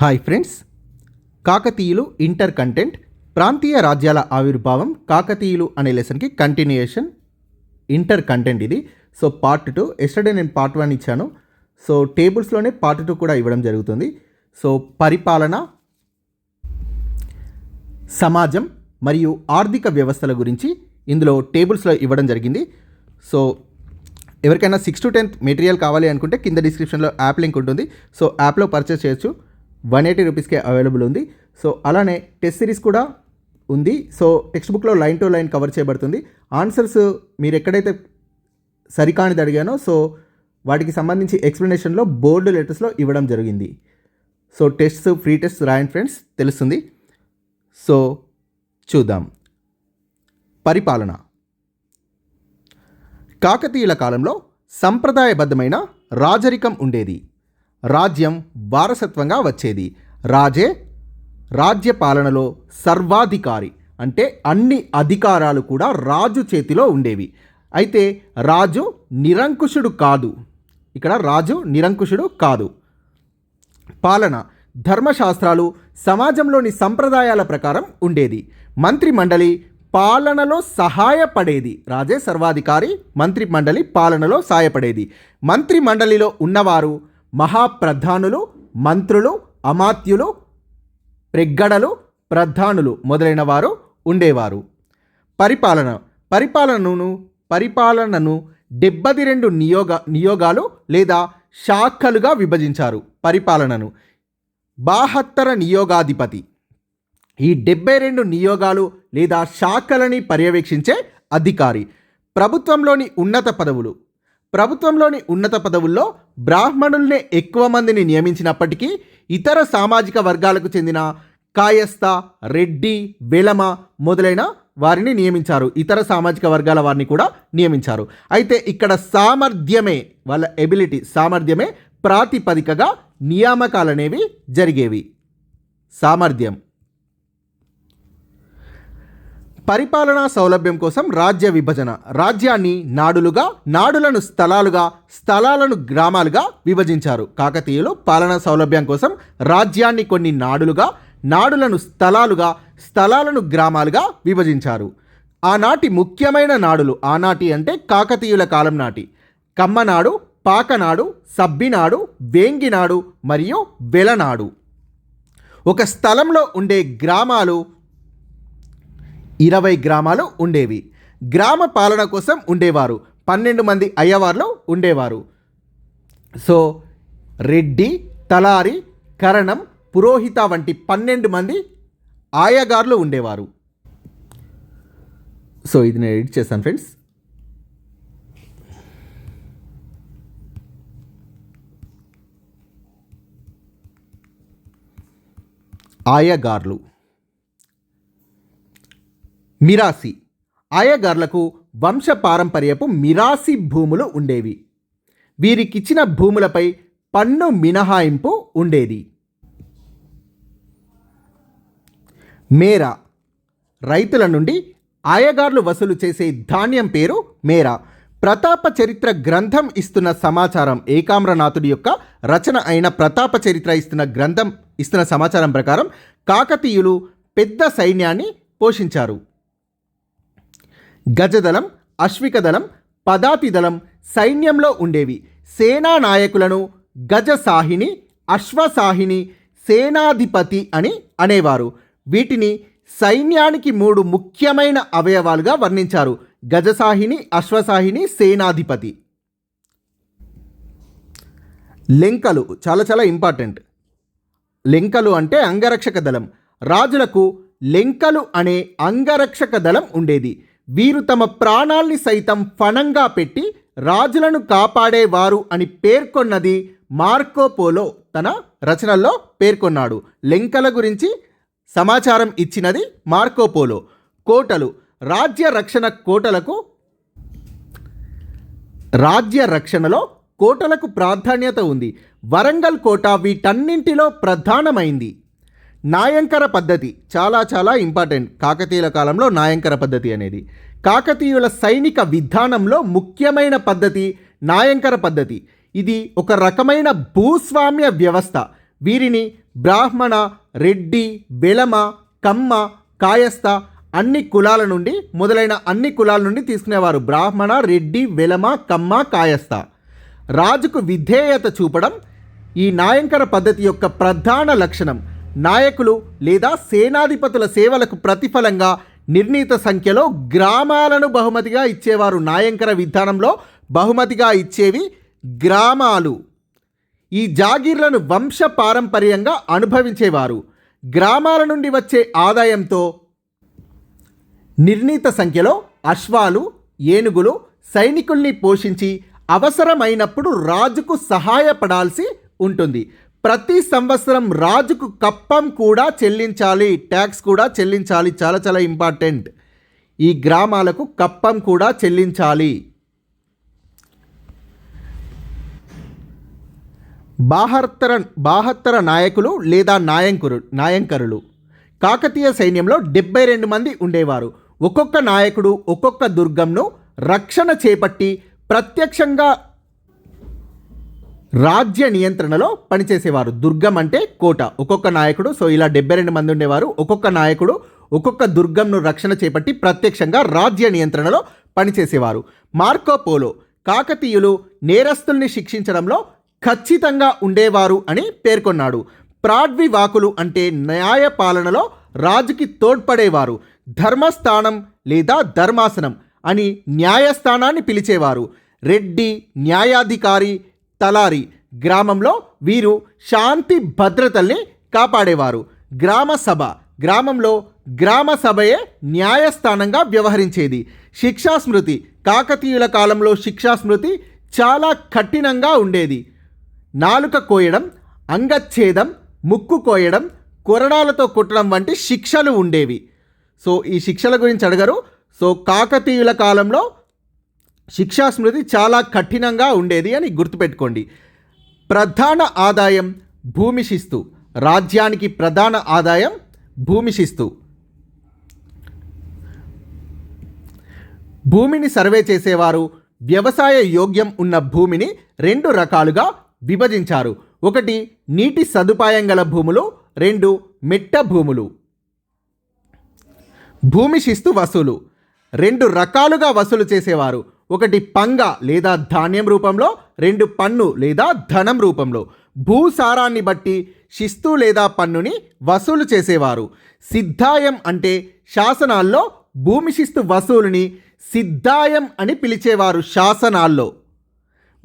Hi friends. కాకతీయులు inter content ప్రాంతీయ రాజ్యాల ఆవిర్భావం కాకతీయులు అనే లెసన్కి కంటిన్యూయేషన్ ఇంటర్ కంటెంట్ ఇది. సో పార్ట్ టూ ఎస్టర్డే నేను పార్ట్ వన్ ఇచ్చాను. సో టేబుల్స్లోనే పార్ట్ టూ కూడా ఇవ్వడం జరుగుతుంది. సో పరిపాలన సమాజం మరియు ఆర్థిక వ్యవస్థల గురించి ఇందులో టేబుల్స్లో ఇవ్వడం జరిగింది. సో ఎవరికైనా సిక్స్ టు టెన్త్ మెటీరియల్ కావాలి అనుకుంటే కింద డిస్క్రిప్షన్లో యాప్ లింక్ ఉంటుంది. సో యాప్లో పర్చేస్ చేయొచ్చు. వన్ ఎయిటీ రూపీస్కే అవైలబుల్ ఉంది. సో అలానే టెస్ట్ సిరీస్ కూడా ఉంది. సో టెక్స్ట్ బుక్లో లైన్ టు లైన్ కవర్ చేయబడుతుంది. ఆన్సర్స్ మీరు ఎక్కడైతే సరికానిది అడిగానో సో వాటికి సంబంధించి ఎక్స్ప్లెనేషన్లో బోర్డు లెటర్స్లో ఇవ్వడం జరిగింది. సో టెస్ట్స్ ఫ్రీ టెస్ట్ రాయండి ఫ్రెండ్స్ తెలుస్తుంది. సో చూద్దాం. పరిపాలన. కాకతీయుల కాలంలో సంప్రదాయబద్ధమైన రాజరికం ఉండేది. రాజ్యం వారసత్వంగా వచ్చేది. రాజే రాజ్య పాలనలో సర్వాధికారి. అంటే అన్ని అధికారాలు కూడా రాజు చేతిలో ఉండేవి. అయితే రాజు నిరంకుశుడు కాదు. ఇక్కడ రాజు నిరంకుశుడు కాదు. పాలన. ధర్మశాస్త్రాలు సమాజంలోని సంప్రదాయాల ప్రకారం ఉండేది. మంత్రి మండలి పాలనలో సహాయపడేది. రాజే సర్వాధికారి మంత్రి మండలి పాలనలో సహాయపడేది. మంత్రి మండలిలో ఉన్నవారు మహాప్రధానులు మంత్రులు అమాత్యులు ప్రెగ్గడలు ప్రధానులు మొదలైన వారు ఉండేవారు. పరిపాలన పరిపాలనను పరిపాలనను డెబ్బది రెండు నియోగ నియోగాలు లేదా శాఖలుగా విభజించారు. పరిపాలనను బాహత్తర నియోగాధిపతి. ఈ డెబ్బై రెండు నియోగాలు లేదా శాఖలని పర్యవేక్షించే అధికారి. ప్రభుత్వంలోని ఉన్నత పదవులు. ప్రభుత్వంలోని ఉన్నత పదవుల్లో బ్రాహ్మణుల్నే ఎక్కువ మందిని నియమించినప్పటికీ ఇతర సామాజిక వర్గాలకు చెందిన కాయస్థ రెడ్డి వెలమ మొదలైన వారిని నియమించారు. ఇతర సామాజిక వర్గాల వారిని కూడా నియమించారు. అయితే ఇక్కడ సామర్థ్యమే వాళ్ళ ఎబిలిటీ సామర్థ్యమే ప్రాతిపదికగా నియామకాలు అనేవి జరిగేవి. సామర్థ్యం. పరిపాలనా సౌలభ్యం కోసం రాజ్య విభజన. రాజ్యాన్ని నాడులుగా నాడులను స్థలాలుగా స్థలాలను గ్రామాలుగా విభజించారు. కాకతీయులు పాలనా సౌలభ్యం కోసం రాజ్యాన్ని కొన్ని నాడులుగా నాడులను స్థలాలుగా స్థలాలను గ్రామాలుగా విభజించారు. ఆనాటి ముఖ్యమైన నాడులు ఆనాటి అంటే కాకతీయుల కాలం నాటి. కమ్మనాడు పాకనాడు సబ్బినాడు వేంగినాడు మరియు వెలనాడు. ఒక స్థలంలో ఉండే గ్రామాలు ఇరవై గ్రామాలు ఉండేవి. గ్రామ పాలన కోసం ఉండేవారు. పన్నెండు మంది అయ్యవార్లు ఉండేవారు. సో రెడ్డి తలారి కరణం పురోహిత వంటి పన్నెండు మంది ఆయగార్లు ఉండేవారు. సో ఇది నేను ఎడిట్ చేస్తాను ఫ్రెండ్స్. ఆయగార్లు. మిరాసి. ఆయగార్లకు వంశ పారంపర్యపు మిరాసి భూములు ఉండేవి. వీరికిచ్చిన భూములపై పన్ను మినహాయింపు ఉండేది. మేరా. రైతుల నుండి ఆయగార్లు వసూలు చేసే ధాన్యం పేరు మేరా. ప్రతాప చరిత్ర గ్రంథం ఇస్తున్న సమాచారం ఏకామ్రనాథుడి యొక్క రచన అయిన ప్రతాప చరిత్ర ఇస్తున్న గ్రంథం ఇస్తున్న సమాచారం ప్రకారం కాకతీయులు పెద్ద సైన్యాన్ని పోషించారు. గజదళం అశ్వికదళం పదాతిదళం సైన్యంలో ఉండేవి. సేనా నాయకులను గజసాహిని అశ్వసాహిని సేనాధిపతి అని అనేవారు. వీటిని సైన్యానికి మూడు ముఖ్యమైన అవయవాలుగా వర్ణించారు. గజసాహిని అశ్వసాహిని సేనాధిపతి. లెంకలు చాలా చాలా ఇంపార్టెంట్. లెంకలు అంటే అంగరక్షక దళం. రాజులకు లెంకలు అనే అంగరక్షక దళం ఉండేది. వీరు తమ ప్రాణాల్ని సైతం ఫణంగా పెట్టి రాజులను కాపాడేవారు అని పేర్కొన్నది మార్కోపోలో తన రచనల్లో పేర్కొన్నాడు. లెంకల గురించి సమాచారం ఇచ్చినది మార్కోపోలో కోటలు. రాజ్య రక్షణ కోటలకు రాజ్య రక్షణలో కోటలకు ప్రాధాన్యత ఉంది. వరంగల్ కోట వీటన్నింటిలో ప్రధానమైంది. నాయంకర పద్ధతి చాలా చాలా ఇంపార్టెంట్. కాకతీయుల కాలంలో నాయంకర పద్ధతి అనేది. కాకతీయుల సైనిక విధానంలో ముఖ్యమైన పద్ధతి నాయంకర పద్ధతి. ఇది ఒక రకమైన భూస్వామ్య వ్యవస్థ. వీరిని బ్రాహ్మణ రెడ్డి వెలమ కమ్మ కాయస్థ అన్ని కులాల నుండి మొదలైన అన్ని కులాల నుండి తీసుకునేవారు. బ్రాహ్మణ రెడ్డి వెలమ కమ్మ కాయస్థ. రాజుకు విధేయత చూపడం ఈ నాయంకర పద్ధతి యొక్క ప్రధాన లక్షణం. నాయకులు లేదా సేనాధిపతుల సేవలకు ప్రతిఫలంగా నిర్ణీత సంఖ్యలో గ్రామాలను బహుమతిగా ఇచ్చేవారు నాయంకర విధానంలో బహుమతిగా ఇచ్చేవి గ్రామాలు. ఈ జాగీర్లను వంశ పారంపర్యంగా అనుభవించేవారు. గ్రామాల నుండి వచ్చే ఆదాయంతో నిర్ణీత సంఖ్యలో అశ్వాలు ఏనుగులు సైనికుల్ని పోషించి అవసరమైనప్పుడు రాజుకు సహాయపడాల్సి ఉంటుంది. ప్రతి సంవత్సరం రాజుకు కప్పం కూడా చెల్లించాలి ట్యాక్స్ కూడా చెల్లించాలి. చాలా చాలా ఇంపార్టెంట్. ఈ గ్రామాలకు కప్పం కూడా చెల్లించాలి. బాహత్తర బాహత్తర నాయకులు లేదా నాయంకురు నాయంకరులు. కాకతీయ సైన్యంలో డెబ్బై రెండు మంది ఉండేవారు. ఒక్కొక్క నాయకుడు ఒక్కొక్క దుర్గంను రక్షణ చేపట్టి ప్రత్యక్షంగా రాజ్య నియంత్రణలో పనిచేసేవారు. దుర్గం అంటే కోట. ఒక్కొక్క నాయకుడు సో ఇలా డెబ్బై రెండు మంది ఉండేవారు. ఒక్కొక్క నాయకుడు ఒక్కొక్క దుర్గంను రక్షణ చేపట్టి ప్రత్యక్షంగా రాజ్య నియంత్రణలో పనిచేసేవారు. మార్కోపోలో కాకతీయులు నేరస్తుల్ని శిక్షించడంలో ఖచ్చితంగా ఉండేవారు అని పేర్కొన్నాడు. ప్రాడ్వి వాకులు అంటే న్యాయ పాలనలో రాజుకి తోడ్పడేవారు. ధర్మస్థానం లేదా ధర్మాసనం అని న్యాయస్థానాన్ని పిలిచేవారు. రెడ్డి న్యాయాధికారి తలారి గ్రామంలో వీరు శాంతి భద్రతల్ని కాపాడేవారు. గ్రామ సభ గ్రామంలో గ్రామ సభయే న్యాయస్థానంగా వ్యవహరించేది. శిక్షాస్మృతి కాకతీయుల కాలంలో శిక్షాస్మృతి చాలా కఠినంగా ఉండేది. నాలుక కోయడం అంగచ్ఛేదం ముక్కు కోయడం కొరడాలతో కుట్టడం వంటి శిక్షలు ఉండేవి. సో ఈ శిక్షల గురించి అడగరు. సో కాకతీయుల కాలంలో శిక్షా స్మృతి చాలా కఠినంగా ఉండేది అని గుర్తుపెట్టుకోండి. ప్రధాన ఆదాయం భూమి శిస్తు. రాజ్యానికి ప్రధాన ఆదాయం భూమి శిస్తు. భూమిని సర్వే చేసేవారు వ్యవసాయ యోగ్యం ఉన్న భూమిని రెండు రకాలుగా విభజించారు. ఒకటి నీటి సదుపాయం గల భూములు రెండు మెట్ట భూములు. భూమి శిస్తు వసూలు. రెండు రకాలుగా వసూలు చేసేవారు. ఒకటి పంగ లేదా ధాన్యం రూపంలో రెండు పన్ను లేదా ధనం రూపంలో. భూసారాన్ని బట్టి శిస్తు లేదా పన్నుని వసూలు చేసేవారు. సిద్ధాయం అంటే శాసనాల్లో భూమి శిస్తు వసూలుని సిద్ధాయం అని పిలిచేవారు శాసనాల్లో.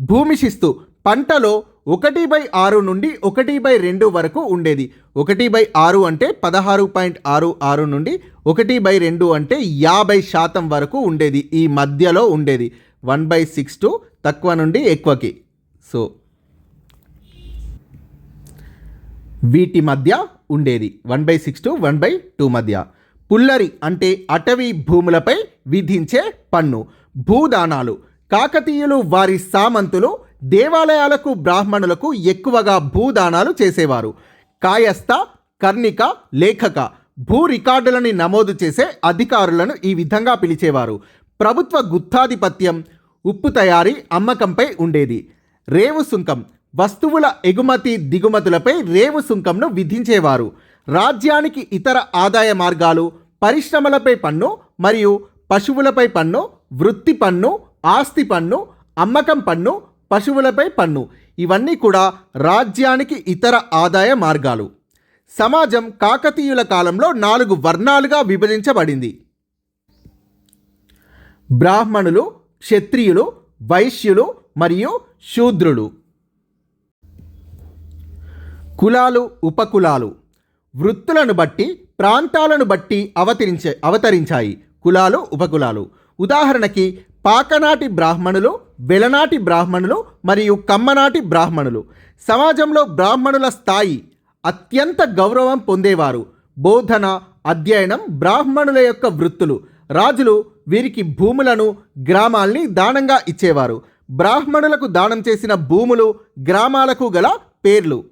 భూమి శిస్తు పంటలో ఒకటి బై ఆరు నుండి ఒకటి బై రెండు వరకు ఉండేది. ఒకటి బై ఆరు అంటే పదహారు పాయింట్ ఆరు ఆరు నుండి ఒకటి బై రెండు అంటే యాభై శాతం వరకు ఉండేది ఈ మధ్యలో ఉండేది. వన్ బై సిక్స్ టు తక్కువ నుండి ఎక్కువకి. సో వీటి మధ్య ఉండేది. One by six to one by two మధ్య. పుల్లరి అంటే అటవీ భూములపై విధించే పన్ను భూదానాలు. కాకతీయులు వారి సామంతులు దేవాలయాలకు బ్రాహ్మణులకు ఎక్కువగా భూదానాలు చేసేవారు. కాయస్థ కర్ణిక లేఖక భూ రికార్డులని నమోదు చేసే అధికారులను ఈ విధంగా పిలిచేవారు. ప్రభుత్వ గుత్తాధిపత్యం ఉప్పు తయారీ అమ్మకంపై ఉండేది. రేవు సుంకం వస్తువుల ఎగుమతి దిగుమతులపై రేవు సుంకంను విధించేవారు. రాజ్యానికి ఇతర ఆదాయ మార్గాలు పరిశ్రమలపై పన్ను మరియు పశువులపై పన్ను వృత్తి పన్ను ఆస్తి పన్ను అమ్మకం పన్ను పశువులపై పన్ను. ఇవన్నీ కూడా రాజ్యానికి ఇతర ఆదాయ మార్గాలు. సమాజం కాకతీయుల కాలంలో నాలుగు వర్ణాలుగా విభజించబడింది. బ్రాహ్మణులు క్షత్రియులు వైశ్యులు మరియు శూద్రులు. కులాలు ఉపకులాలు. వృత్తులను బట్టి ప్రాంతాలను బట్టి అవతరించే అవతరించాయి కులాలు ఉపకులాలు. ఉదాహరణకి పాకనాటి బ్రాహ్మణులు వెలనాటి బ్రాహ్మణులు మరియు కమ్మనాటి బ్రాహ్మణులు. సమాజంలో బ్రాహ్మణుల స్థాయి అత్యంత గౌరవం పొందేవారు. బోధన అధ్యయనం బ్రాహ్మణుల యొక్క వృత్తులు. రాజులు వీరికి భూములను గ్రామాల్ని దానంగా ఇచ్చేవారు. బ్రాహ్మణులకు దానం చేసిన భూములు గ్రామాలకు గల పేర్లు.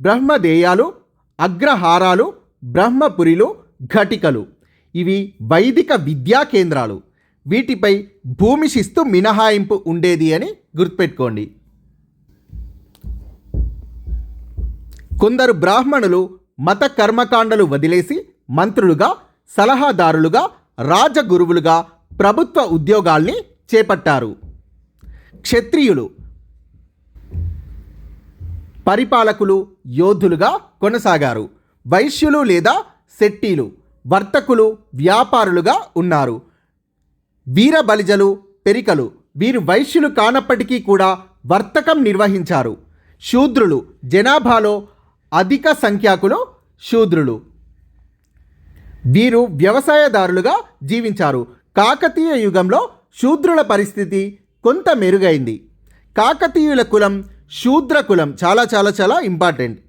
బ్రహ్మదేయాలు అగ్రహారాలు బ్రహ్మపురిలు ఘటికలు. ఇవి వైదిక విద్యా కేంద్రాలు. వీటిపై భూమి శిస్తు మినహాయింపు ఉండేది అని గుర్తుపెట్టుకోండి. కొందరు బ్రాహ్మణులు మత కర్మకాండలు వదిలేసి మంత్రులుగా సలహాదారులుగా రాజగురువులుగా ప్రభుత్వ ఉద్యోగాల్ని చేపట్టారు. క్షత్రియులు పరిపాలకులు యోధులుగా కొనసాగారు. వైశ్యులు లేదా శెట్టీలు వర్తకులు వ్యాపారులుగా ఉన్నారు. వీర బలిజలు పెరికలు వీరు వైశ్యులు కానప్పటికీ కూడా వర్తకం నిర్వహించారు. శూద్రులు జనాభాలో అధిక సంఖ్యాకులు శూద్రులు. వీరు వ్యవసాయదారులుగా జీవించారు. కాకతీయ యుగంలో శూద్రుల పరిస్థితి కొంత మెరుగైంది. కాకతీయుల కులం శూద్ర కులం చాలా చాలా చాలా ఇంపార్టెంట్.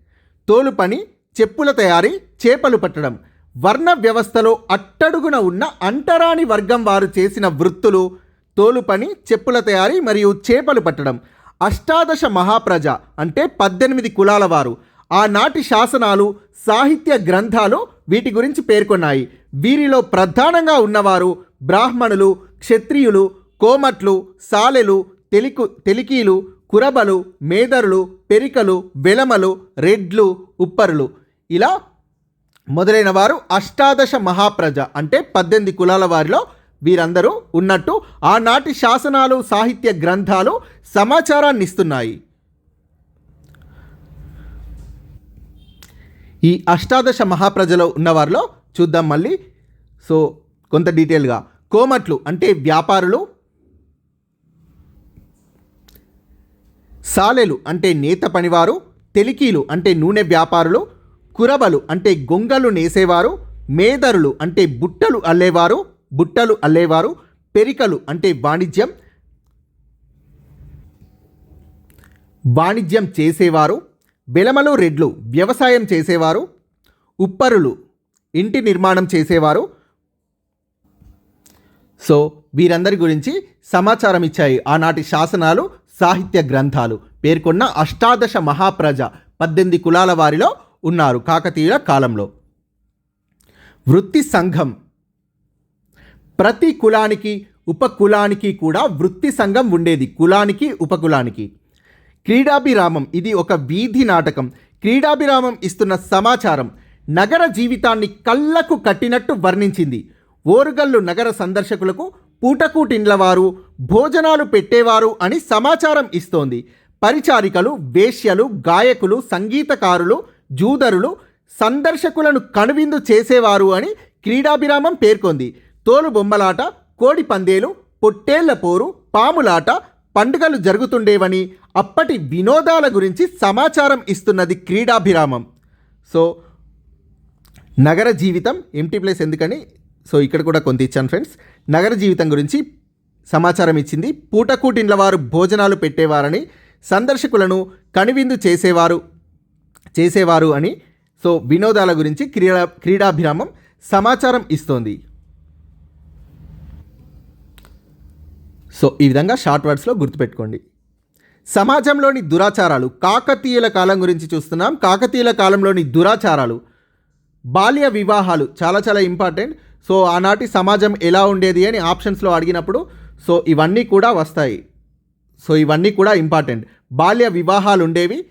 తోలు పని చెప్పుల తయారీ చేపలు పట్టడం వర్ణ వ్యవస్థలో అట్టడుగున ఉన్న అంటరాని వర్గం వారు చేసిన వృత్తులు తోలు పని చెప్పుల తయారీ మరియు చేపలు పట్టడం. అష్టాదశ మహాప్రజ అంటే పద్దెనిమిది కులాల వారు. ఆనాటి శాసనాలు సాహిత్య గ్రంథాలు వీటి గురించి పేర్కొన్నాయి. వీరిలో ప్రధానంగా ఉన్నవారు బ్రాహ్మణులు క్షత్రియులు కోమట్లు సాలెలు తెలికు తెలికీలు కురబలు మేదరులు పెరికలు వెలమలు రెడ్లు ఉప్పరులు. ఇలా మొదలైన వారు అష్టాదశ మహాప్రజ అంటే పద్దెనిమిది కులాల వారిలో వీరందరూ ఉన్నట్టు ఆనాటి శాసనాలు సాహిత్య గ్రంథాలు సమాచారాన్ని ఇస్తున్నాయి ఈ అష్టాదశ మహాప్రజలో ఉన్నవారిలో చూద్దాం మళ్ళీ. సో కొంత డీటెయిల్గా. కోమట్లు అంటే వ్యాపారులు. సాలెలు అంటే నేత పనివారు. తెలికీలు అంటే నూనె వ్యాపారులు. కురబలు అంటే గొంగలు నేసేవారు. మేదరులు అంటే బుట్టలు అల్లేవారు. బుట్టలు అల్లేవారు. పెరికలు అంటే వాణిజ్యం. వాణిజ్యం చేసేవారు. బెలమలు రెడ్లు వ్యవసాయం చేసేవారు ఉప్పరులు ఇంటి నిర్మాణం చేసేవారు. సో వీరందరి గురించి సమాచారం ఇచ్చాయి ఆనాటి శాసనాలు సాహిత్య గ్రంథాలు. పేర్కొన్న అష్టాదశ మహాప్రజ పద్దెనిమిది కులాల వారిలో ఉన్నారు కాకతీయుల కాలంలో. వృత్తి సంఘం. ప్రతి కులానికి ఉపకులానికి కూడా వృత్తి సంఘం ఉండేది. కులానికి ఉపకులానికి క్రీడాభిరామం ఇది ఒక వీధి నాటకం. క్రీడాభిరామం ఇస్తున్న సమాచారం నగర జీవితాన్ని కళ్ళకు కట్టినట్టు వర్ణించింది. ఓరుగల్లు నగర సందర్శకులకు పూటకూటిండ్ల వారు భోజనాలు పెట్టేవారు అని సమాచారం ఇస్తోంది. పరిచారికలు వేశ్యలు గాయకులు సంగీతకారులు జూదరులు సందర్శకులను కనువిందు చేసేవారు అని క్రీడాభిరామం పేర్కొంది. తోలు బొమ్మలాట కోడి పందేలు పొట్టేళ్ళ పోరు పాములాట పండుగలు జరుగుతుండేవని అప్పటి వినోదాల గురించి సమాచారం ఇస్తున్నది క్రీడాభిరామం. సో నగర జీవితం ఎంటీ ప్లేస్ ఎందుకని? సో ఇక్కడ కూడా కొంత ఇచ్చాను ఫ్రెండ్స్ నగర జీవితం గురించి సమాచారం ఇచ్చింది పూటకూటిండ్ల వారు భోజనాలు పెట్టేవారని సందర్శకులను కనువిందు చేసేవారు చేసేవారు అని సో వినోదాల గురించి క్రీడా క్రీడాభిరామం సమాచారం ఇస్తోంది. సో ఈ విధంగా షార్ట్ వర్డ్స్లో గుర్తుపెట్టుకోండి. సమాజంలోని దురాచారాలు కాకతీయుల కాలం గురించి చూస్తున్నాం. కాకతీయుల కాలంలోని దురాచారాలు బాల్య వివాహాలు చాలా చాలా ఇంపార్టెంట్ సో ఆనాటి సమాజం ఎలా ఉండేది అని ఆప్షన్స్లో అడిగినప్పుడు సో ఇవన్నీ కూడా వస్తాయి. సో ఇవన్నీ కూడా ఇంపార్టెంట్ బాల్య వివాహాలు ఉండేవి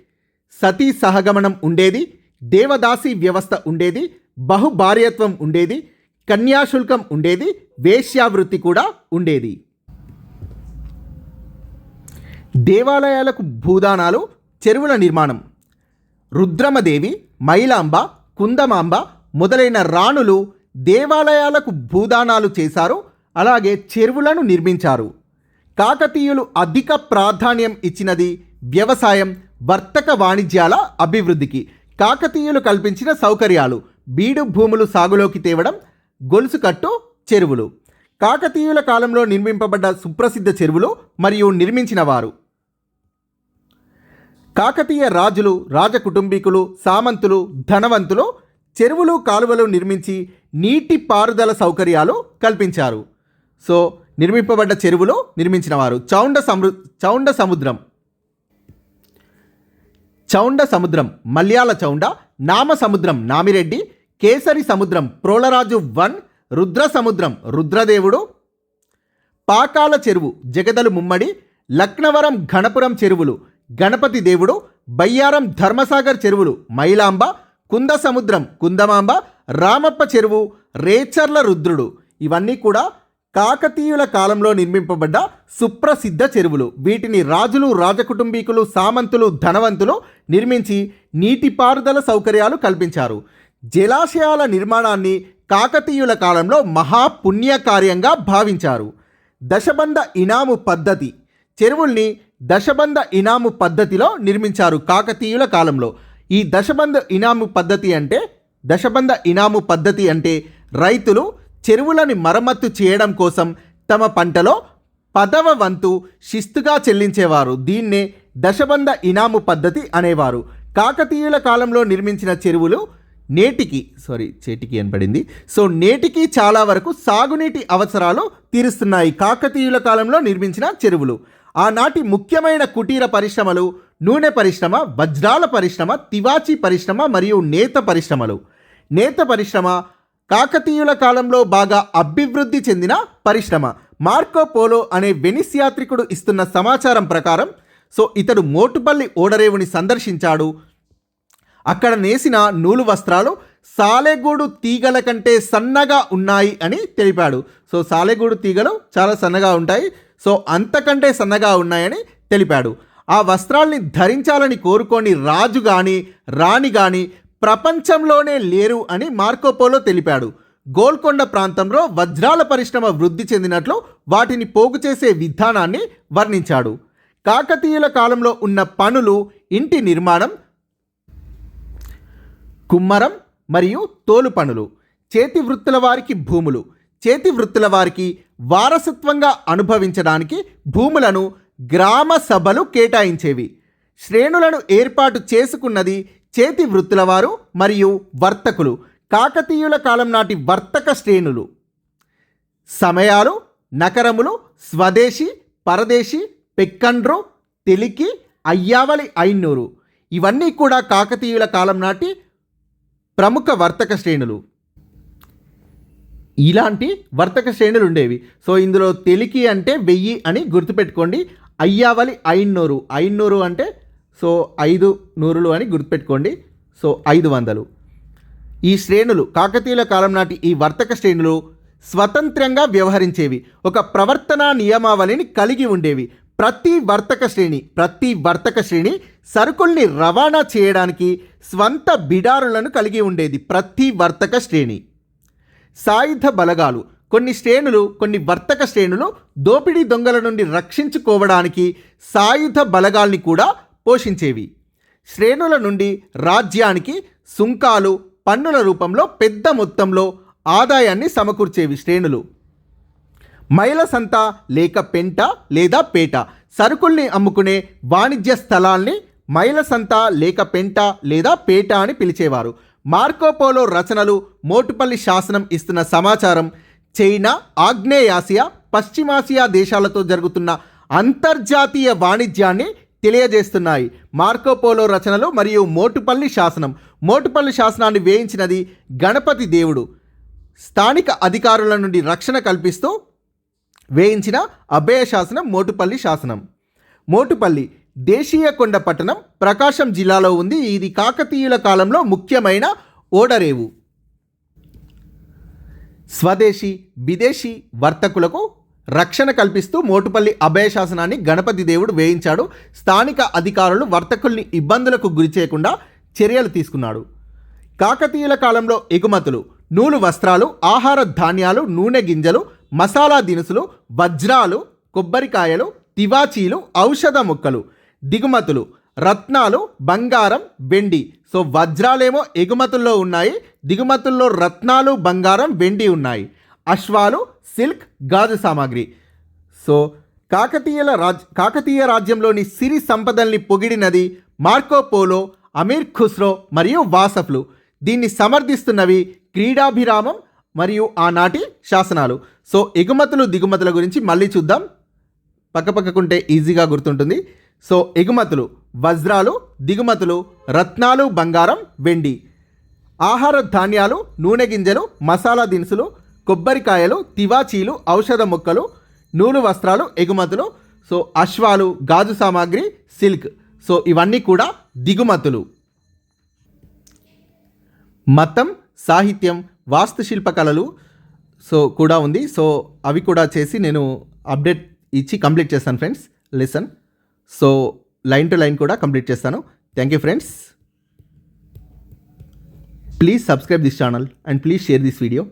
సతీ సహగమనం ఉండేది దేవదాసి వ్యవస్థ ఉండేది బహుభార్యత్వం ఉండేది కన్యాశుల్కం ఉండేది వేశ్యావృత్తి కూడా ఉండేది. దేవాలయాలకు భూదానాలు చెరువుల నిర్మాణం. రుద్రమదేవి మైలాంబ కుందమాంబ మొదలైన రాణులు దేవాలయాలకు భూదానాలు చేశారు అలాగే చెరువులను నిర్మించారు. కాకతీయులు అధిక ప్రాధాన్యం ఇచ్చినది వ్యవసాయం వర్తక వాణిజ్యాల అభివృద్ధికి. కాకతీయులు కల్పించిన సౌకర్యాలు బీడు భూములు సాగులోకి తేవడం గొలుసుకట్టు చెరువులు. కాకతీయుల కాలంలో నిర్మింపబడ్డ సుప్రసిద్ధ చెరువులు మరియు నిర్మించిన వారు కాకతీయ రాజులు రాజకుటుంబీకులు సామంతులు ధనవంతులు చెరువులు కాలువలు నిర్మించి నీటి పారుదల సౌకర్యాలు కల్పించారు. సో నిర్మింపబడ్డ చెరువులు నిర్మించినవారు చౌండ సమృ చౌండ సముద్రం. చౌండ సముద్రం మల్యాల చౌండ నామ సముద్రం నామిరెడ్డి కేసరి సముద్రం ప్రోళరాజు వన్ రుద్ర సముద్రం రుద్రదేవుడు పాకాల చెరువు జగదలు ముమ్మడి లక్నవరం ఘనపురం చెరువులు గణపతి దేవుడు బయ్యారం ధర్మసాగర్ చెరువులు మైలాంబ కుంద సముద్రం కుందమాంబ రామప్ప చెరువు రేచర్ల రుద్రుడు. ఇవన్నీ కూడా కాకతీయుల కాలంలో నిర్మింపబడ్డ సుప్రసిద్ధ చెరువులు. వీటిని రాజులు రాజకుటుంబీకులు సామంతులు ధనవంతులు నిర్మించి నీటిపారుదల సౌకర్యాలు కల్పించారు. జలాశయాల నిర్మాణాన్ని కాకతీయుల కాలంలో మహాపుణ్యకార్యంగా భావించారు. దశబంధ ఇనాము పద్ధతి. చెరువుల్ని దశబంధ ఇనాము పద్ధతిలో నిర్మించారు కాకతీయుల కాలంలో. ఈ దశబంధ ఇనాము పద్ధతి అంటే దశబంధ ఇనాము పద్ధతి అంటే రైతులు చెరువులని మరమ్మత్తు చేయడం కోసం తమ పంటలో పదవ వంతు శిస్తుగా చెల్లించేవారు. దీన్నే దశబంధ ఇనాము పద్ధతి అనేవారు. కాకతీయుల కాలంలో నిర్మించిన చెరువులు నేటికి సారీ చేటికి అనబడింది సో నేటికి చాలా వరకు సాగునీటి అవసరాలు తీరుస్తున్నాయి కాకతీయుల కాలంలో నిర్మించిన చెరువులు. ఆనాటి ముఖ్యమైన కుటీర పరిశ్రమలు నూనె పరిశ్రమ వజ్రాల పరిశ్రమ తివాచీ పరిశ్రమ మరియు నేత పరిశ్రమలు. నేత పరిశ్రమ కాకతీయుల కాలంలో బాగా అభివృద్ధి చెందిన పరిశ్రమ. మార్కో పోలో అనే వెనిస్ యాత్రికుడు ఇస్తున్న సమాచారం ప్రకారం సో ఇతడు మోటుపల్లి ఓడరేవుని సందర్శించాడు. అక్కడ నేసిన నూలు వస్త్రాలు సాలెగూడు తీగల కంటే సన్నగా ఉన్నాయి అని తెలిపాడు. సో సాలెగూడు తీగలు చాలా సన్నగా ఉంటాయి. సో అంతకంటే సన్నగా ఉన్నాయని తెలిపాడు. ఆ వస్త్రాల్ని ధరించాలని కోరుకొని రాజు కానీ రాణి కానీ ప్రపంచంలోనే లేరు అని మార్కోపోలో తెలిపాడు. గోల్కొండ ప్రాంతంలో వజ్రాల పరిశ్రమ వృద్ధి చెందినట్లు వాటిని పోగు చేసే విధానాన్ని వర్ణించాడు. కాకతీయుల కాలంలో ఉన్న పనులు ఇంటి నిర్మాణం కుమ్మరం మరియు తోలు పనులు చేతి వృత్తుల వారికి భూములు చేతి వృత్తుల వారికి వారసత్వంగా అనుభవించడానికి భూములను గ్రామ సభలు కేటాయించేవి. శ్రేణులను ఏర్పాటు చేసుకున్నది చేతి వృత్తుల వారు మరియు వర్తకులు. కాకతీయుల కాలం నాటి వర్తక శ్రేణులు. సమయాలు నకరములు స్వదేశీ పరదేశీ పెక్కండ్రు తెలికి అయ్యావలి ఐన్నూరు ఇవన్నీ కూడా కాకతీయుల కాలం నాటి ప్రముఖ వర్తక శ్రేణులు. ఇలాంటి వర్తక శ్రేణులు ఉండేవి. సో ఇందులో తెలికి అంటే వెయ్యి అని గుర్తుపెట్టుకోండి. అయ్యావలి ఐన్నూరు. ఐన్నూరు అంటే సో ఐదు నూరులు అని గుర్తుపెట్టుకోండి. సో ఐదు వందలు. ఈ శ్రేణులు కాకతీయుల కాలం నాటి ఈ వర్తక శ్రేణులు స్వతంత్రంగా వ్యవహరించేవి. ఒక ప్రవర్తన నియమావళిని కలిగి ఉండేవి. ప్రతి వర్తక శ్రేణి ప్రతి వర్తక శ్రేణి సరుకుల్ని రవాణా చేయడానికి స్వంత బిడారులను కలిగి ఉండేది. ప్రతి వర్తక శ్రేణి. సాయుధ బలగాలు కొన్ని శ్రేణులు కొన్ని వర్తక శ్రేణులు దోపిడీ దొంగల నుండి రక్షించుకోవడానికి సాయుధ బలగాల్ని కూడా పోషించేవి. శ్రేణుల నుండి రాజ్యానికి సుంకాలు పన్నుల రూపంలో పెద్ద మొత్తంలో ఆదాయాన్ని సమకూర్చేవి శ్రేణులు. మైల సంత లేక పెంట లేదా పేట సరుకుల్ని అమ్ముకునే వాణిజ్య స్థలాల్ని మైల సంత లేక పెంట లేదా పేట అని పిలిచేవారు. మార్కోపోలో రచనలు మోటుపల్లి శాసనం ఇస్తున్న సమాచారం చైనా ఆగ్నేయాసియా పశ్చిమాసియా దేశాలతో జరుగుతున్న అంతర్జాతీయ వాణిజ్యాన్ని తెలియజేస్తున్నాయి. మార్కోపోలో రచనలు మరియు మోటుపల్లి శాసనం. మోటుపల్లి శాసనాన్ని వేయించినది గణపతి దేవుడు. స్థానిక అధికారుల నుండి రక్షణ కల్పిస్తూ వేయించిన అభయ శాసనం మోటుపల్లి శాసనం. మోటుపల్లి దేశీయ కొండ పట్టణం ప్రకాశం జిల్లాలో ఉంది. ఇది కాకతీయుల కాలంలో ముఖ్యమైన ఓడరేవు. స్వదేశీ విదేశీ వర్తకులకు రక్షణ కల్పిస్తూ మోటుపల్లి అభయశాసనాన్ని గణపతి దేవుడు వేయించాడు. స్థానిక అధికారులు వర్తకుల్ని ఇబ్బందులకు గురి చేయకుండా చర్యలు తీసుకున్నాడు. కాకతీయుల కాలంలో ఎగుమతులు నూలు వస్త్రాలు ఆహార ధాన్యాలు నూనె గింజలు మసాలా దినుసులు వజ్రాలు కొబ్బరికాయలు తివాచీలు ఔషధ మొక్కలు దిగుమతులు రత్నాలు బంగారం వెండి. సో వజ్రాలేమో ఎగుమతుల్లో ఉన్నాయి దిగుమతుల్లో రత్నాలు బంగారం వెండి ఉన్నాయి. అశ్వాలు సిల్క్ గాజు సామాగ్రి. సో కాకతీయుల రాజ్ కాకతీయ రాజ్యంలోని సిరి సంపదల్ని పొగిడినది మార్కోపోలో అమీర్ ఖుస్రో మరియు వాసఫ్లు. దీన్ని సమర్థిస్తున్నవి క్రీడాభిరామం మరియు ఆనాటి శాసనాలు. సో ఎగుమతులు దిగుమతుల గురించి మళ్ళీ చూద్దాం. పక్కపక్కకుంటే ఈజీగా గుర్తుంటుంది. సో ఎగుమతులు వజ్రాలు దిగుమతులు రత్నాలు బంగారం వెండి. ఆహార ధాన్యాలు నూనె గింజలు మసాలా దినుసులు కొబ్బరికాయలు తివాచీలు ఔషధ మొక్కలు నూలు వస్త్రాలు ఎగుమతులు. సో అశ్వాలు గాజు సామాగ్రి సిల్క్. సో ఇవన్నీ కూడా దిగుమతులు. మతం సాహిత్యం వాస్తుశిల్ప కళలు సో కూడా ఉంది. సో అవి కూడా చేసి నేను అప్డేట్ ఇచ్చి కంప్లీట్ చేస్తాను friends. Lesson. So line to line కూడా కంప్లీట్ చేస్తాను. Thank you friends please subscribe this channel and please share this video